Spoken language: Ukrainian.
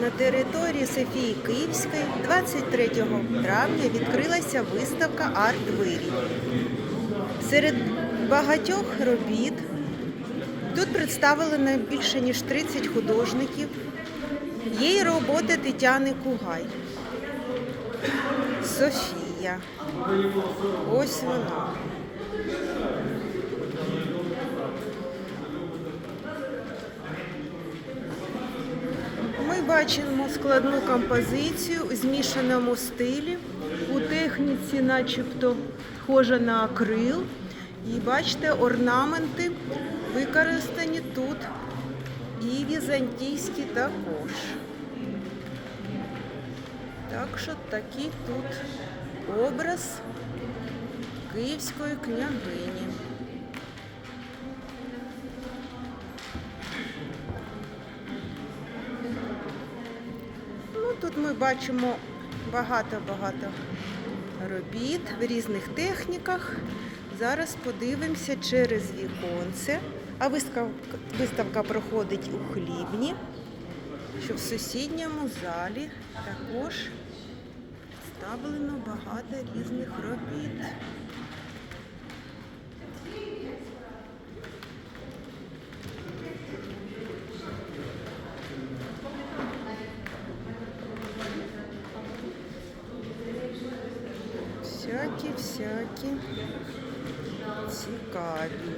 На території Софії Київської 23 травня відкрилася виставка арт-вирій. Серед багатьох робіт тут представлено більше ніж 30 художників. Є й роботи Тетяни Кугай. Софія. Ось вона. Ми бачимо складну композицію у змішаному стилі, у техніці, начебто, схожа на акрил. І бачите, орнаменти використані тут і візантійські також. Так що такий тут образ київської княгині. Тут ми бачимо багато-багато робіт в різних техніках. Зараз подивимося через віконце. А виставка, виставка проходить у хлібні, що в сусідньому залі також представлено багато різних робіт. Всякі, всякі цікаві.